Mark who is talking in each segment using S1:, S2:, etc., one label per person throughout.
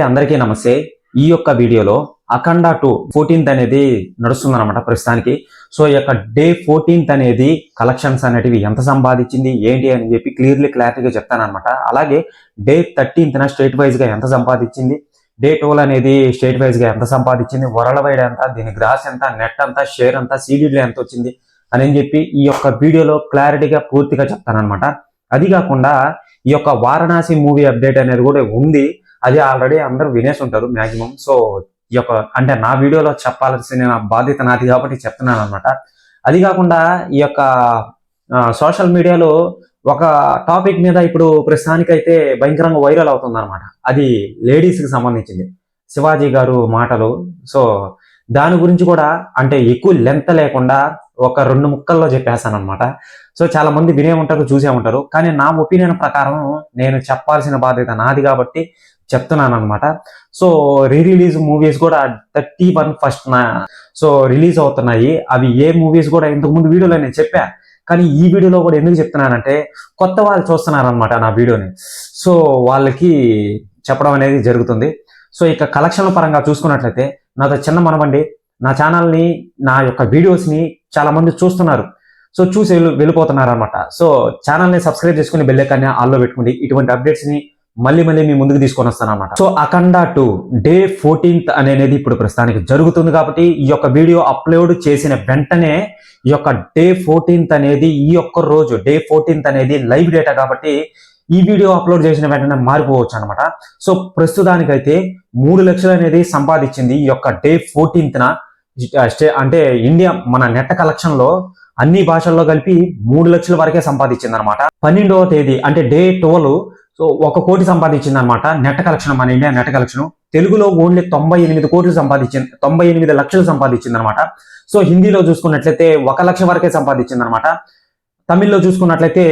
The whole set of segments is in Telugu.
S1: అందరికీ నమస్తే. ఈ యొక్క వీడియోలో అఖండ టూ ఫోర్టీన్త్ అనేది నడుస్తుంది అనమాట ప్రస్తుతానికి. సో ఈ యొక్క డే ఫోర్టీన్త్ అనేది కలెక్షన్స్ అనేటివి ఎంత సంపాదించింది ఏంటి అని చెప్పి క్లియర్లీ క్లారిటీగా చెప్తానమాట అలాగే డే థర్టీన్త్న స్టేట్ వైజ్గా ఎంత సంపాదించింది డే టోల్ అనేది స్టేట్ వైజ్గా ఎంత సంపాదించింది వరల్డ్ వైడ్ ఎంత దీని గ్రాస్ ఎంత నెట్ అంతా షేర్ అంతా సీడీలో ఎంత వచ్చింది అని చెప్పి ఈ యొక్క వీడియోలో క్లారిటీగా పూర్తిగా చెప్తానమాట అది కాకుండా ఈ యొక్క వారణాసి మూవీ అప్డేట్ అనేది కూడా ఉంది. అది ఆల్రెడీ అందరూ వినేసి ఉంటారు మాక్సిమం సో ఈ యొక్క అంటే నా వీడియోలో చెప్పాల్సిన బాధ్యత నాది కాబట్టి చెప్తున్నాను అనమాట అది కాకుండా ఈ యొక్క సోషల్ మీడియాలో ఒక టాపిక్ మీద ఇప్పుడు ప్రస్తుతానికైతే భయంకరంగా వైరల్ అవుతుంది అనమాట అది లేడీస్కి సంబంధించింది. శివాజీ గారు మాటలు. సో దాని గురించి కూడా అంటే ఎక్కువ లెంత్ లేకుండా ఒక రెండు ముక్కల్లో చెప్పేశాను అనమాట సో చాలా మంది వినే ఉంటారు చూసే ఉంటారు. కానీ నా ఒపీనియన్ ప్రకారం నేను చెప్పాల్సిన బాధ్యత నాది కాబట్టి చెప్తున్నాను అనమాట సో రీ రిలీజ్ మూవీస్ కూడా థర్టీ వన్ ఫస్ట్ నా సో రిలీజ్ అవుతున్నాయి. అవి ఏ మూవీస్ కూడా ఇంతకుముందు వీడియోలో నేను చెప్పా. కానీ ఈ వీడియోలో కూడా ఎందుకు చెప్తున్నానంటే కొత్త వాళ్ళు చూస్తున్నారనమాట నా వీడియోని. సో వాళ్ళకి చెప్పడం అనేది జరుగుతుంది. సో ఇక కలెక్షన్ల పరంగా చూసుకున్నట్లయితే నాతో చిన్న మనవండి. నా ఛానల్ని నా యొక్క వీడియోస్ని చాలా మంది చూస్తున్నారు. సో చూసి వెళ్ళి వెళ్ళిపోతున్నారు అనమాట సో ఛానల్ని సబ్స్క్రైబ్ చేసుకుని బెల్లెక్కని ఆల్లో పెట్టుకోండి. ఇటువంటి అప్డేట్స్ని మళ్ళీ మళ్ళీ మీ ముందుకు తీసుకొని వస్తాను అనమాట so Akhanda two day fourteenth అనేది ఇప్పుడు ప్రస్తుతానికి జరుగుతుంది కాబట్టి ఈ యొక్క వీడియో అప్లోడ్ చేసిన వెంటనే ఈ యొక్క డే ఫోర్టీన్త్ అనేది ఈ యొక్క రోజు డే ఫోర్టీన్త్ అనేది లైవ్ డేటా కాబట్టి ఈ వీడియో అప్లోడ్ చేసిన వెంటనే మారిపోవచ్చు అనమాట సో ప్రస్తుతానికైతే మూడు లక్షలు అనేది సంపాదించింది ఈ యొక్క డే ఫోర్టీన్త్న. స్టే అంటే ఇండియా మన నెట్ కలెక్షన్లో అన్ని భాషల్లో కలిపి మూడు లక్షల వరకే సంపాదించింది అనమాట పన్నెండవ తేదీ అంటే డే ట్వెల్వ్ సో ఒక కోటి సంపాదించింది అనమాట నెట్ కలెక్షన్ మన ఇండియా నెట్ కలెక్షన్. తెలుగులో ఓన్లీ తొంభై ఎనిమిది కోట్లు సంపాదించింది తొంభై ఎనిమిది లక్షలు సంపాదించింది అనమాట సో హిందీలో చూసుకున్నట్లయితే ఒక లక్ష వరకే సంపాదించింది అనమాట తమిళ్ళో చూసుకున్నట్లయితే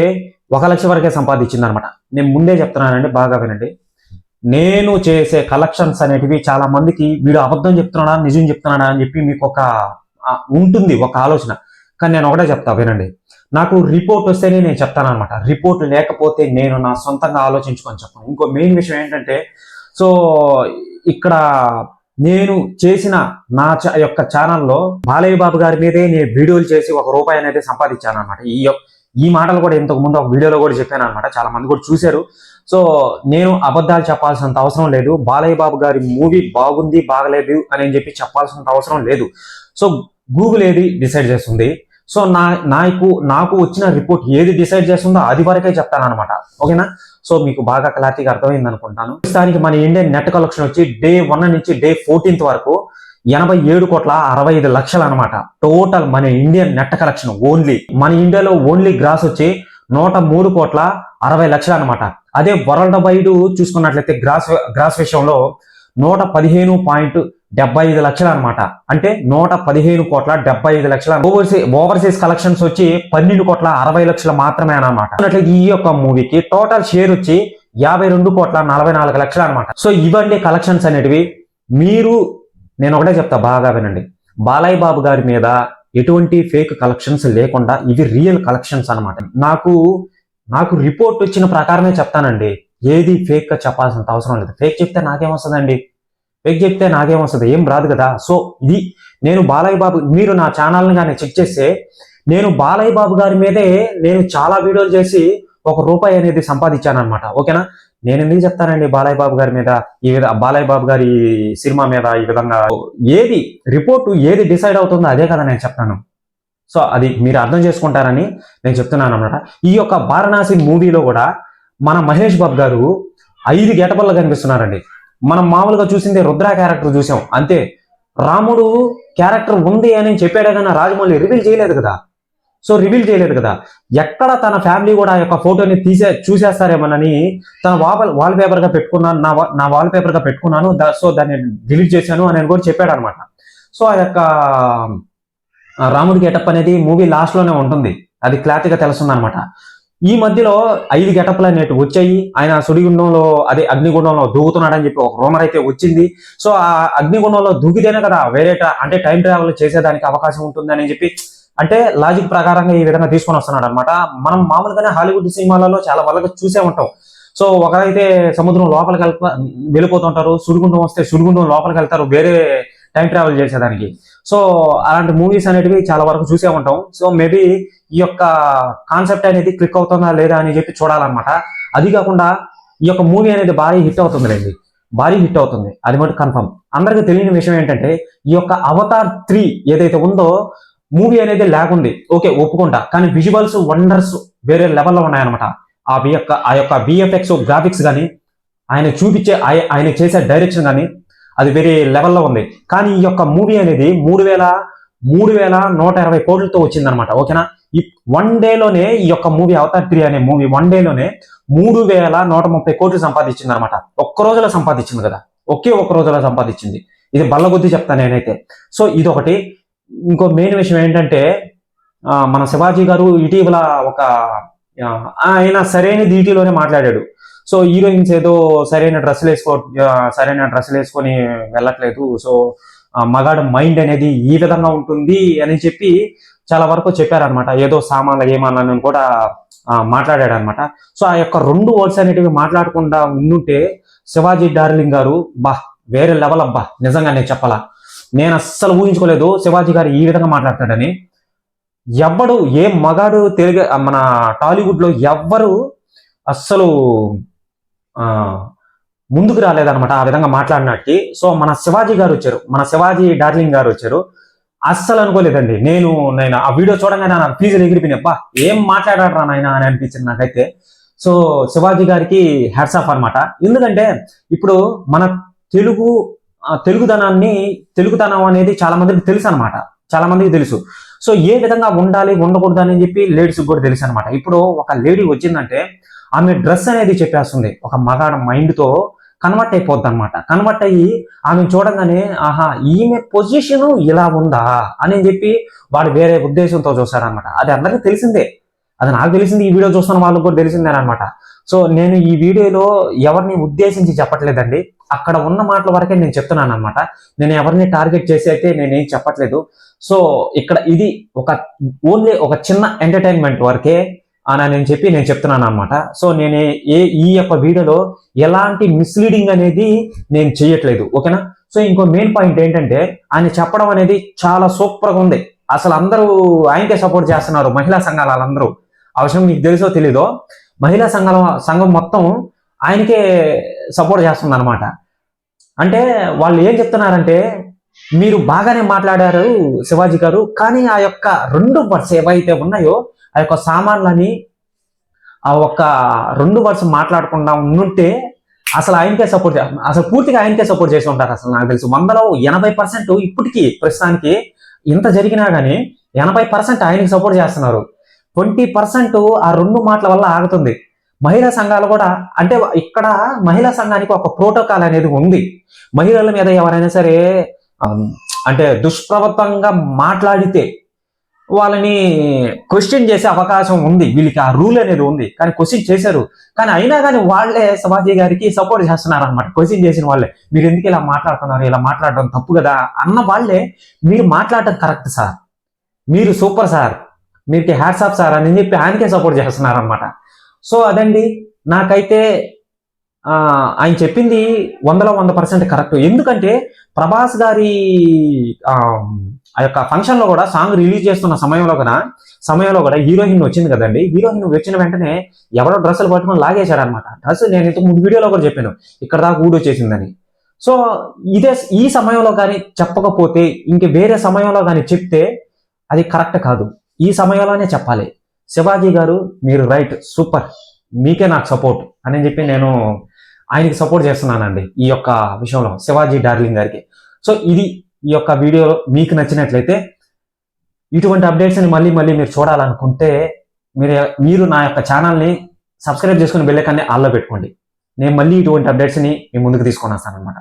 S1: ఒక లక్ష వరకే సంపాదించింది అనమాట నేను ముందే చెప్తున్నానండి బాగా వినండి. నేను చేసే కలెక్షన్స్ అనేటివి చాలా మందికి వీడు అబద్ధం చెప్తున్నాడా నిజం చెప్తున్నాడా అని చెప్పి మీకు ఒక ఉంటుంది ఒక ఆలోచన. కానీ నేను ఒకటే చెప్తా వినండి. నాకు రిపోర్ట్ వస్తేనే నేను చెప్తాను అనమాట రిపోర్ట్ లేకపోతే నేను నా సొంతంగా ఆలోచించుకొని చెప్పను. ఇంకో మెయిన్ విషయం ఏంటంటే సో ఇక్కడ నేను చేసిన నా యొక్క ఛానల్లో బాలయ్య బాబు గారి మీదే నేను వీడియోలు చేసి ఒక రూపాయి అనేది సంపాదించాను అనమాట ఈ ఈ మాటలు కూడా ఇంతకు ముందు ఒక వీడియోలో కూడా చెప్పాను అనమాట చాలా మంది కూడా చూశారు. సో నేను అబద్ధాలు చెప్పాల్సినంత అవసరం లేదు. బాలయ్య బాబు గారి మూవీ బాగుంది బాగలేదు అని చెప్పి చెప్పాల్సినంత అవసరం లేదు. సో గూగుల్ ఏది డిసైడ్ చేస్తుంది? సో నా నాకు నాకు వచ్చిన రిపోర్ట్ ఏది డిసైడ్ చేస్తుందో అది వరకే చెప్తానమాట ఓకేనా? సో మీకు బాగా క్లారిటీగా అర్థమైంది అనుకుంటాను. ప్రస్తుతానికి మన ఇండియన్ నెట్ కలెక్షన్ వచ్చి డే వన్ నుంచి డే ఫోర్టీన్త్ వరకు ఎనభై ఏడు కోట్ల అరవై ఐదు లక్షలు అనమాట టోటల్ మన ఇండియన్ నెట్ కలెక్షన్ ఓన్లీ మన ఇండియాలో ఓన్లీ గ్రాస్ వచ్చి నూట మూడు కోట్ల అరవై లక్షలు అనమాట అదే వరల్డ్ వైడ్ చూసుకున్నట్లయితే గ్రాస్ గ్రాస్ విషయంలో నూట పదిహేను పాయింట్ డెబ్బై ఐదు లక్షలు అనమాట అంటే నూట పదిహేను కోట్ల డెబ్బై ఐదు లక్షల ఓవర్సీస్ ఓవర్సీస్ కలెక్షన్స్ వచ్చి పన్నెండు కోట్ల అరవై లక్షలు మాత్రమే అనమాట ఈ యొక్క మూవీకి టోటల్ షేర్ వచ్చి యాభై రెండు కోట్ల నలభై నాలుగు లక్షలు అనమాట సో ఇవన్నీ కలెక్షన్స్ అనేటివి. మీరు నేను ఒకటే చెప్తా బాగా వినండి. బాలయ్య బాబు గారి మీద ఎటువంటి ఫేక్ కలెక్షన్స్ లేకుండా ఇవి రియల్ కలెక్షన్స్ అనమాట నాకు నాకు రిపోర్ట్ వచ్చిన ప్రకారమే చెప్తానండి. ఏది ఫేక్ చెప్పాల్సినంత అవసరం లేదు. ఫేక్ చెప్తే నాకేమొస్తుందండి వెగ్ చెప్తే నాకేమొస్తుంది ఏం రాదు కదా? సో ఇది నేను బాలయ్య బాబు మీరు నా ఛానల్ని కానీ చెక్ చేస్తే నేను బాలయ్య బాబు గారి మీదే నేను చాలా వీడియోలు చేసి ఒక రూపాయి అనేది సంపాదించాను అనమాట ఓకేనా? నేను ఎందుకు చెప్తానండి బాలయ్య బాబు గారి మీద? ఈ విధ బాలయ్య బాబు గారి సినిమా మీద ఈ విధంగా ఏది రిపోర్ట్ ఏది డిసైడ్ అవుతుందో అదే కదా నేను చెప్తాను. సో అది మీరు అర్థం చేసుకుంటారని నేను చెప్తున్నాను అనమాట ఈ యొక్క వారణాసి మూవీలో కూడా మన మహేష్ బాబు గారు ఐదు గెటపల్లో కనిపిస్తున్నారండి. మనం మామూలుగా చూసింది రుద్ర క్యారెక్టర్ చూసాం. అంతే. రాముడు క్యారెక్టర్ ఉంది అని చెప్పాడే కానీ రాజమౌళి రివీల్ చేయలేదు కదా. సో రివీల్ చేయలేదు కదా. ఎక్కడ తన ఫ్యామిలీ కూడా ఆ యొక్క ఫోటోని తీసే చూసేస్తారేమోనని తన వాల్ వాల్ పేపర్గా పెట్టుకున్నాను నా నా వాల్ పేపర్గా పెట్టుకున్నాను సో దాన్ని డిలీట్ చేశాను అని కూడా చెప్పాడు అనమాట సో ఆ యొక్క రాముడి గెటప్ అనేది మూవీ లాస్ట్లోనే ఉంటుంది. అది క్లారిటీగా తెలుస్తుంది అనమాట ఈ మధ్యలో ఐదు గెటప్లు అనేవి వచ్చాయి. ఆయన సుడిగుండంలో అదే అగ్నిగుండంలో దూకుతున్నాడని చెప్పి ఒక రూమర్ అయితే వచ్చింది. సో ఆ అగ్నిగుండంలో దూకితేనే కదా వేరే అంటే టైం ట్రావెల్ చేసేదానికి అవకాశం ఉంటుందని చెప్పి అంటే లాజిక్ ప్రకారంగా ఈ విధంగా తీసుకొని వస్తున్నాడు అనమాట మనం మామూలుగానే హాలీవుడ్ సినిమాలలో చాలా వాళ్ళకి చూసే ఉంటాం. సో ఒకరైతే సముద్రం లోపలికి వెళ్ళిపోతుంటారు. సుడిగుండం వస్తే సుడిగుండం లోపలికి వెళ్తారు. వేరే టైం ట్రావెల్ చేసేదానికి. సో అలాంటి మూవీస్ అనేటివి చాలా వరకు చూసే ఉంటాం. సో మేబీ ఈ యొక్క కాన్సెప్ట్ అనేది క్లిక్ అవుతుందా లేదా అని చెప్పి చూడాలన్నమాట. అది కాకుండా ఈ యొక్క మూవీ అనేది భారీ హిట్ అవుతుంది లేండి భారీ హిట్ అవుతుంది. అది మటు కన్ఫర్మ్ అందరికీ తెలియని విషయం ఏంటంటే ఈ యొక్క అవతార్ త్రీ ఏదైతే ఉందో మూవీ అనేది లేకుంది. ఓకే ఒప్పుకుంటా. కానీ విజువల్స్ వండర్స్ వేరే లెవెల్లో ఉన్నాయన్నమాట. ఆ యొక్క ఆ యొక్క విఎఫ్ఎక్స్ గ్రాఫిక్స్ కానీ ఆయన చూపించే ఆయన చేసే డైరెక్షన్ కానీ అది వేరే లెవెల్లో ఉంది. కానీ ఈ యొక్క మూవీ అనేది మూడు వేల మూడు వేల నూట ఇరవై కోట్లతో వచ్చిందనమాట ఓకేనా? ఈ వన్ డేలోనే ఈ యొక్క మూవీ అవతార్ త్రీ అనే మూవీ వన్ డేలోనే మూడు వేల నూట ముప్పై కోట్లు సంపాదించింది అనమాట ఒక్క రోజులో సంపాదించింది కదా? ఒకే ఒక్క రోజులో సంపాదించింది. ఇది బల్లగొద్ది చెప్తాను నేనైతే. సో ఇది ఒకటి ఇంకో మెయిన్ విషయం ఏంటంటే ఆ, మన శివాజీ గారు ఇటీవల ఒక ఆయన సరైన దీటిలోనే మాట్లాడాడు. సో హీరోయిన్స్ ఏదో సరైన డ్రెస్సులు వేసుకో సరైన డ్రెస్సులు వేసుకొని వెళ్ళట్లేదు. సో ఆ, మగాడు మైండ్ అనేది ఈ విధంగా ఉంటుంది అని చెప్పి చాలా వరకు చెప్పారనమాట ఏదో సామాన్లు ఏమన్నా కూడా మాట్లాడాడు అనమాట సో ఆ యొక్క రెండు వర్డ్స్ అనేటివి మాట్లాడకుండా ఉండుంటే శివాజీ డార్లింగ్ గారు బా వేరే లెవెల్ అబ్బా నిజంగా నేను చెప్పాలా? నేను అస్సలు ఊహించుకోలేదు శివాజీ గారు ఈ విధంగా మాట్లాడతాడని. ఎవ్వడు ఏ మగాడు తెలుగు మన టాలీవుడ్లో ఎవ్వరు అస్సలు ముందుకు రాలేదనమాట ఆ విధంగా మాట్లాడినట్టు. సో మన శివాజీ గారు వచ్చారు. మన శివాజీ డార్లింగ్ గారు వచ్చారు. అస్సలు అనుకోలేదండి. నేను నేను ఆ వీడియో చూడగానే నాకు ఫీజులు ఎగిరిపోయినప్పా ఏం మాట్లాడారా నాయన అని అనిపించింది నాకైతే. సో శివాజీ గారికి హ్యాట్స్ ఆఫ్ అన్నమాట. ఎందుకంటే ఇప్పుడు మన తెలుగు తెలుగుదనాన్ని తెలుగుదనం అనేది చాలా మందికి తెలుసు అనమాట చాలా మందికి తెలుసు. సో ఏ విధంగా ఉండాలి ఉండకూడదు అని చెప్పి లేడీస్ కూడా తెలుసు అనమాట ఇప్పుడు ఒక లేడీ వచ్చిందంటే ఆమె డ్రెస్ అనేది చెప్పేస్తుంది. ఒక మగాడ మైండ్తో కన్వర్ట్ అయిపోద్ది అనమాట కన్వర్ట్ అయ్యి ఆమె చూడగానే ఆహా ఈమె పొజిషన్ ఇలా ఉందా? అని చెప్పి వాడు వేరే ఉద్దేశంతో చూస్తారనమాట అది అందరికీ తెలిసిందే. అది నాకు తెలిసింది ఈ వీడియో చూస్తున్న వాళ్ళకి కూడా తెలిసిందే అనమాట సో నేను ఈ వీడియోలో ఎవరిని ఉద్దేశించి చెప్పట్లేదండి. అక్కడ ఉన్న మాటల వరకే నేను చెప్తున్నాను అనమాట నేను ఎవరిని టార్గెట్ చేసి అయితే నేనేం చెప్పట్లేదు. సో ఇక్కడ ఇది ఒక ఓన్లీ ఒక చిన్న ఎంటర్టైన్మెంట్ వరకే అని నేను చెప్పి నేను చెప్తున్నాను అనమాట సో నేను ఏ ఈ యొక్క వీడియోలో ఎలాంటి మిస్లీడింగ్ అనేది నేను చేయట్లేదు ఓకేనా? సో ఇంకో మెయిన్ పాయింట్ ఏంటంటే ఆయన చెప్పడం అనేది చాలా సూపర్గా ఉంది. అసలు అందరూ ఆయనకే సపోర్ట్ చేస్తున్నారు మహిళా సంఘాలు వాళ్ళందరూ. అవసరం మీకు తెలుసో తెలీదో మహిళా సంఘాల సంఘం మొత్తం ఆయనకే సపోర్ట్ చేస్తుంది అనమాట అంటే వాళ్ళు ఏం చెప్తున్నారంటే మీరు బాగానే మాట్లాడారు శివాజీ గారు కానీ ఆ యొక్క రెండు వర్డ్స్ ఏవైతే ఉన్నాయో ఆ యొక్క సామాన్లని ఆ ఒక్క రెండు వర్షం మాట్లాడకుండా ఉండుంటే అసలు ఆయనకే సపోర్ట్ అసలు పూర్తిగా ఆయనకే సపోర్ట్ చేసి ఉంటారు అసలు నాకు తెలుసు. వందలో ఎనభై పర్సెంట్ ఇప్పటికీ ప్రస్తుతానికి ఇంత జరిగినా కానీ ఎనభై పర్సెంట్ ఆయనకి సపోర్ట్ చేస్తున్నారు. ట్వంటీ పర్సెంట్ ఆ రెండు మాటల వల్ల ఆగుతుంది. మహిళా సంఘాలు కూడా అంటే ఇక్కడ మహిళా సంఘానికి ఒక ప్రోటోకాల్ అనేది ఉంది. మహిళల మీద ఎవరైనా సరే అంటే దుష్ప్రవర్తంగా మాట్లాడితే వాళ్ళని క్వశ్చన్ చేసే అవకాశం ఉంది. వీళ్ళకి ఆ రూల్ అనేది ఉంది. కానీ క్వశ్చన్ చేశారు. కానీ అయినా కానీ వాళ్ళే సమాధి గారికి సపోర్ట్ చేస్తున్నారు అనమాట క్వశ్చన్ చేసిన వాళ్ళే. మీరు ఎందుకు ఇలా మాట్లాడుతున్నారు? ఇలా మాట్లాడడం తప్పు కదా? అన్న వాళ్ళే మీరు మాట్లాడటం కరెక్ట్ సార్. మీరు సూపర్ సార్. మీకు హ్యాట్సాప్ సార్ అని చెప్పి ఆయనకే సపోర్ట్ చేస్తున్నారు అనమాట సో అదండి. నాకైతే ఆయన చెప్పింది వందలో వంద పర్సెంట్ కరెక్ట్. ఎందుకంటే ప్రభాస్ గారి ఆ, యొక్క ఫంక్షన్లో కూడా సాంగ్ రిలీజ్ చేస్తున్న సమయంలో కూడా సమయంలో కూడా హీరోయిన్ వచ్చింది కదండి. హీరోయిన్ వచ్చిన వెంటనే ఎవరో డ్రెస్సులు పట్టుకొని లాగేశారనమాట డ్రెస్ నేను ఇంతకు ముందు వీడియోలో కూడా చెప్పాను. ఇక్కడ దాకా ఊడి వచ్చేసిందని. సో ఇదే ఈ సమయంలో కానీ చెప్పకపోతే ఇంక వేరే సమయంలో కానీ చెప్తే అది కరెక్ట్ కాదు. ఈ సమయంలోనే చెప్పాలి. శివాజీ గారు మీరు రైట్ సూపర్. మీకే నాకు సపోర్ట్. అని చెప్పి నేను ఆయనకి సపోర్ట్ చేస్తున్నానండి ఈ యొక్క విషయంలో శివాజీ డార్లింగ్ గారికి. సో ఇది ఈ యొక్క వీడియో మీకు నచ్చినట్లయితే ఇటువంటి అప్డేట్స్ని మళ్ళీ మళ్ళీ మీరు చూడాలనుకుంటే మీరు మీరు నా యొక్క ఛానల్ని సబ్స్క్రైబ్ చేసుకుని బెల్లెకాన్ని ఆల్లో పెట్టుకోండి. నేను మళ్ళీ ఇటువంటి అప్డేట్స్ని మీ ముందుకు తీసుకొని వస్తాను అనమాట